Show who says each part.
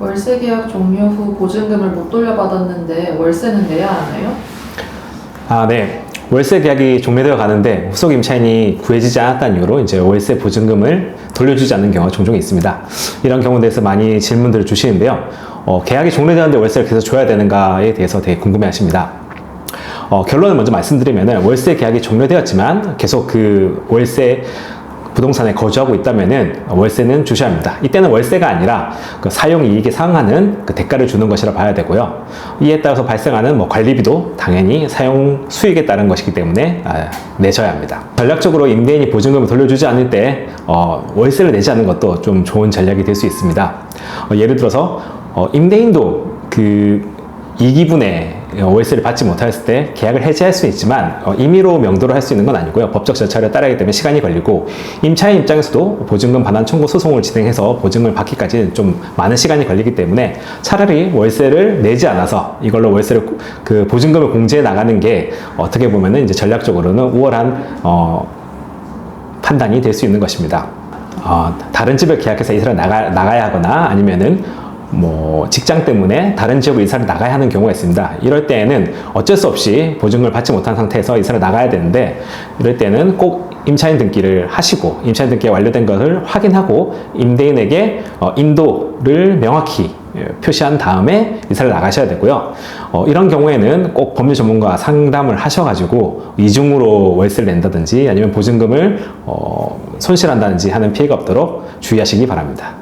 Speaker 1: 월세 계약 종료 후 보증금을 못 돌려받았는데 월세는 내야 하나요?
Speaker 2: 아, 네. 월세 계약이 종료되어 가는데 후속 임차인이 구해지지 않았다는 이유로 이제 월세 보증금을 돌려주지 않는 경우가 종종 있습니다. 이런 경우에 대해서 많이 질문들을 주시는데요. 어, 계약이 종료되었는데 월세를 계속 줘야 되는가에 대해서 되게 궁금해 하십니다. 어, 결론을 먼저 말씀드리면 월세 계약이 종료되었지만 계속 그 월세 부동산에 거주하고 있다면은 월세는 주셔야 합니다. 이때는 월세가 아니라 그 사용 이익에 상응하는 그 대가를 주는 것이라 봐야 되고요. 이에 따라서 발생하는 뭐 관리비도 당연히 사용 수익에 따른 것이기 때문에 아, 내셔야 합니다. 전략적으로 임대인이 보증금을 돌려주지 않을 때 어, 월세를 내지 않는 것도 좀 좋은 전략이 될 수 있습니다. 어, 예를 들어서 어, 임대인도 그 이 기분에 월세를 받지 못했을 때 계약을 해지할 수 있지만 어, 임의로 명도를 할 수 있는 건 아니고요. 법적 절차를 따르기 때문에 시간이 걸리고 임차인 입장에서도 보증금 반환 청구 소송을 진행해서 보증금을 받기까지 좀 많은 시간이 걸리기 때문에 차라리 월세를 내지 않아서 이걸로 월세를 그 보증금을 공제해 나가는 게 어떻게 보면은 이제 전략적으로는 우월한 어, 판단이 될 수 있는 것입니다. 어, 다른 집을 계약해서 이사를 나가, 나가야 하거나 아니면은 뭐 직장 때문에 다른 지역으로 이사를 나가야 하는 경우가 있습니다. 이럴 때에는 어쩔 수 없이 보증금을 받지 못한 상태에서 이사를 나가야 되는데 이럴 때는 꼭 임차인 등기를 하시고 임차인 등기가 완료된 것을 확인하고 임대인에게 어, 인도를 명확히 예, 표시한 다음에 이사를 나가셔야 되고요. 어, 이런 경우에는 꼭 법률 전문가 상담을 하셔가지고 이중으로 월세를 낸다든지 아니면 보증금을 어, 손실한다든지 하는 피해가 없도록 주의하시기 바랍니다.